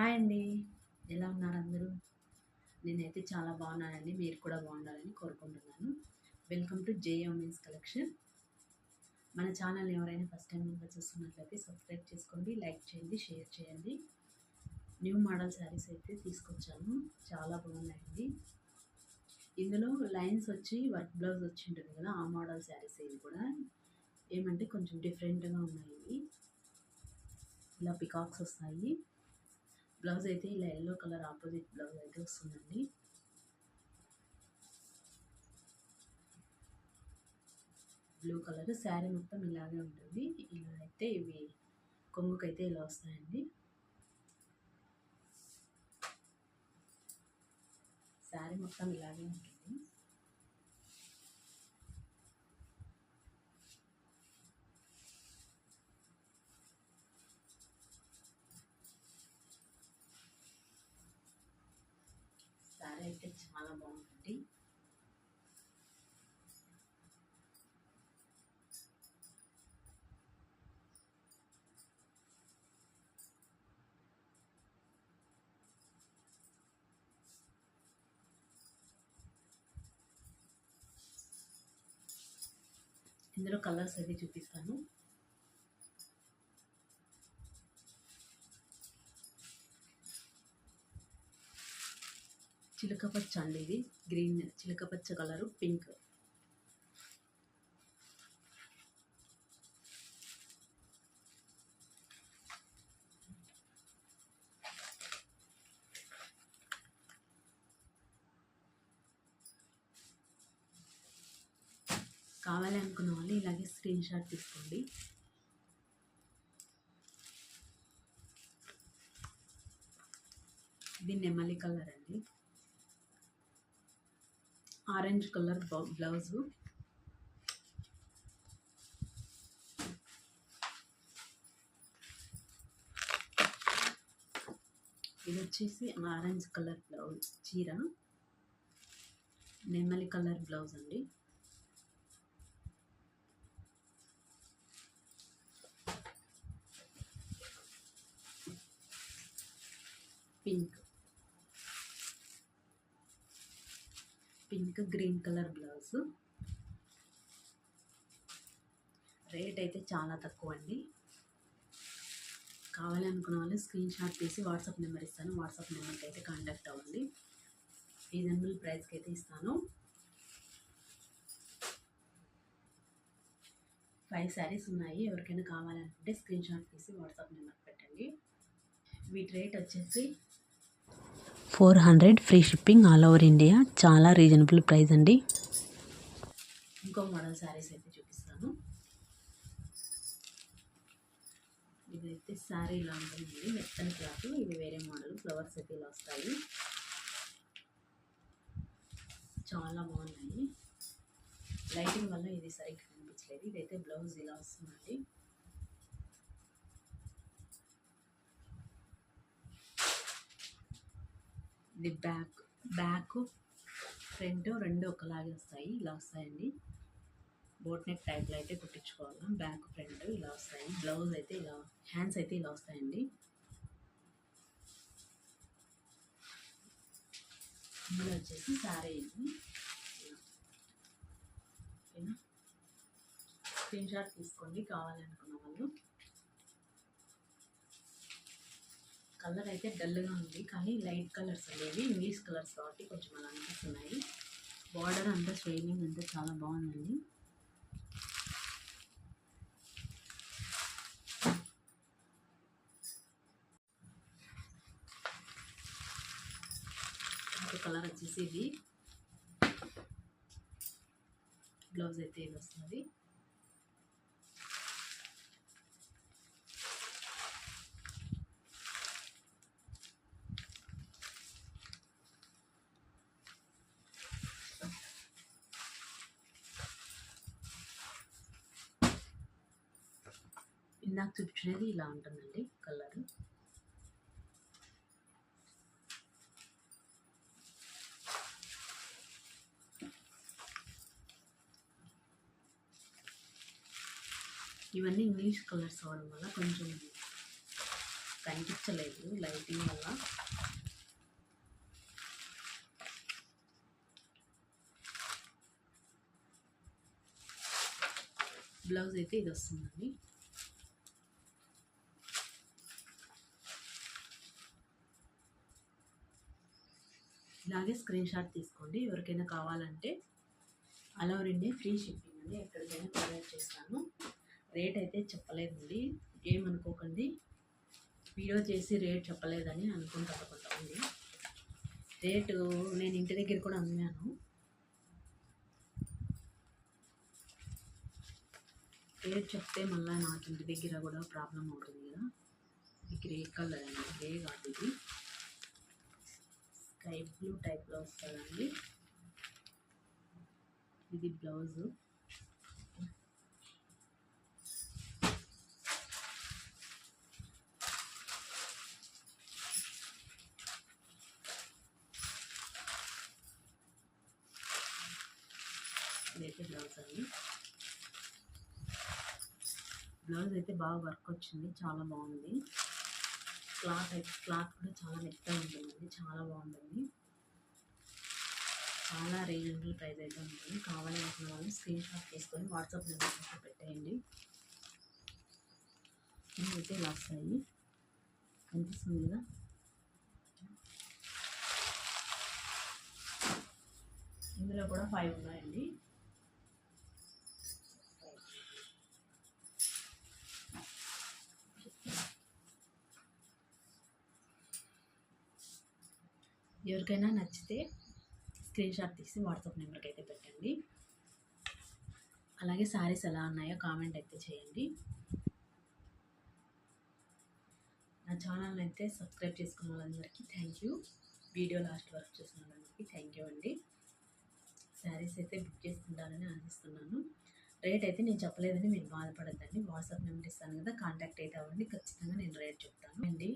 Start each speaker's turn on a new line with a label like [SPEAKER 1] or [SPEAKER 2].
[SPEAKER 1] Hi అండి. ఎలా ఉన్నారు అందరూ? నేనైతే చాలా బాగున్నానండి. మీరు కూడా బాగుండాలని కోరుకుంటున్నాను. వెల్కమ్ టు జేఎంఎస్ కలెక్షన్ మన ఛానల్ ఎవరైనా ఫస్ట్ టైం కనుక చూస్తున్నట్లయితే సబ్స్క్రైబ్ చేసుకోండి లైక్ చేయండి షేర్ చేయండి. న్యూ మోడల్ శారీస్ అయితే తీసుకొచ్చాను చాలా బాగున్నాయండి. ఇందులో లైన్స్ వచ్చి వర్క్ బ్లౌజ్ వచ్చి ఉంటుంది కదా ఆ మోడల్ శారీస్ ఇవి కూడా. ఏమంటే కొంచెం డిఫరెంట్గా ఉన్నాయి. ఇలా పికాక్స్ వస్తాయి. బ్లౌజ్ అయితే ఇలా ఎల్లో కలర్ ఆపోజిట్ బ్లౌజ్ అయితే వస్తుందండి. బ్లూ కలర్ శారీ మొత్తం ఇలాగే ఉంటుంది. ఇలా అయితే ఇవి కొంగుకైతే ఇలా వస్తాయండి. శారీ మొత్తం ఇలాగే ఉంటుంది. అయితే చాలా బాగుంటుంది. ఇందులో కలర్స్ అవి చూపిస్తాను. చిలక పచ్చ అండి ఇది. గ్రీన్ చిలక పచ్చ కలరు పింక్ కావాలి అనుకున్న వాళ్ళు ఇలాగే స్క్రీన్ షాట్ తీసుకోండి. ఇది నెమలి కలర్ అండి. Orange colour blouse. ఇది వచ్చేసి ఆరెంజ్ కలర్ బ్లౌజ్ చీర. నెమలి కలర్ బ్లౌజ్ అండి. Pink. Pink green colour blouse. Rate అయితే చాలా తక్కువ అండి కావాలనుకున్న వాళ్ళు స్క్రీన్ షాట్ తీసి వాట్సాప్ నెంబర్ ఇస్తాను. వాట్సాప్ నెంబర్కి అయితే కాంటాక్ట్ అవ్వండి. రీజనబుల్ ప్రైస్కి అయితే ఇస్తాను. ఫైవ్ శారీస్ ఉన్నాయి. ఎవరికైనా కావాలనుకుంటే స్క్రీన్ షాట్ తీసి వాట్సాప్ నెంబర్ పెట్టండి. వీటి రేట్ వచ్చేసి four hundred free shipping all over India. చాలా రీజనబుల్ ప్రైస్ అండి. ఇంకో మోడల్ శారీస్ అయితే చూపిస్తాను. ఇదైతే శారీ ఇలా ఉంటుందండి మెత్తని క్లాత్. ఇది వేరే మోడల్. ఫ్లవర్స్ అయితే ఇలా వస్తాయి. చాలా బాగున్నాయి. లైటింగ్ వల్ల ఇది సరిగ్గా కనిపించలేదు. ఇదైతే బ్లౌజ్ ఇలా వస్తుందండి. ఇది బ్యాక్ బ్యాక్ ఫ్రంట్ రెండు ఒకలాగే వస్తాయి ఇలా వస్తాయండి. బోట్ నెక్ టైప్లో అయితే కుట్టించుకోవాలి. బ్యాక్ ఫ్రంట్ ఇలా వస్తాయి. బ్లౌజ్ అయితే ఇలా హ్యాండ్స్ అయితే ఇలా వస్తాయండి. ఇందులో వచ్చేసి శారీ ఇది ఓకేనా? స్క్రీన్ షాట్ తీసుకోండి కావాలనుకున్న వాళ్ళు. కలర్ అయితే డల్గా ఉంది. కానీ లైట్ కలర్స్ అనేవి ఇంగ్లీష్ కలర్స్ కాబట్టి కొంచెం అలా అనిపిస్తున్నాయి. బార్డర్ అంతా షైనింగ్ అంతా చాలా బాగుందండి కలర్ వచ్చేసి ఇది. బ్లౌజ్ అయితే ఇది వస్తుంది. ఇందాక చూపించినది ఇలా ఉంటుందండి కలర్. ఇవన్నీ ఇంగ్లీష్ కలర్స్ అవడం వల్ల కొంచెం కనిపించలేదు లైటింగ్ వల్ల. బ్లౌజ్ అయితే ఇది వస్తుందండి. ఇలాగే స్క్రీన్ షాట్ తీసుకోండి. ఎవరికైనా కావాలంటే అలా ఇండియా ఫ్రీ షిప్పింగ్ అండి. ఎక్కడికైనా ప్రొవైడ్ చేస్తాను. రేట్ అయితే చెప్పలేదండి. ఏమనుకోకండి వీడియో చేసి రేట్ చెప్పలేదని అనుకుంటారు కొంతమంది. రేటు నేను ఇంటి దగ్గర కూడా అమ్మాను. రేట్ చెప్తే మళ్ళీ నాకు ఇంటి దగ్గర కూడా ప్రాబ్లం అవుతుంది కదా. ఇది గ్రే కలర్ అండి. గ్రే కాదు ఇది. స్కై బ్లూ టైప్లో వస్తుందండి. ఇది బ్లౌజు. ఇదైతే బ్లౌజ్ అండి. బ్లౌజ్ అయితే బాగా వర్క్ వచ్చింది చాలా బాగుంది. క్లాత్ అయితే క్లాత్ కూడా చాలా మెత్తగా ఉంటుందండి. చాలా బాగుంటుంది. చాలా రీజనబుల్ ప్రైస్ అయితే ఉంటుంది. కావాలి అనుకున్న వాళ్ళు స్క్రీన్ షాట్ తీసుకొని వాట్సాప్ నెంబర్ పెట్టేయండి. ఇవైతే ఇలా వస్తాయి. కనిపిస్తుంది కదా? ఇందులో కూడా ఫైవ్ ఉన్నాయండి. ఎవరికైనా నచ్చితే స్క్రీన్ షాట్ తీసి వాట్సాప్ నెంబర్కి అయితే పెట్టండి. అలాగే శారీస్ ఎలా ఉన్నాయో కామెంట్ అయితే చేయండి. నా ఛానల్ అయితే సబ్స్క్రైబ్ చేసుకున్న వాళ్ళందరికీ థ్యాంక్ యూ. వీడియో లాస్ట్ వరకు చూసిన వాళ్ళందరికీ థ్యాంక్ యూ అండి. శారీస్ అయితే బుక్ చేసుకుంటానని ఆశిస్తున్నాను. రేట్ అయితే నేను చెప్పలేదని మీరు బాధపడద్దండి. వాట్సాప్ నెంబర్ ఇస్తాను కదా కాంటాక్ట్ అయితే అవ్వండి. ఖచ్చితంగా నేను రేట్ చెప్తాను. అండి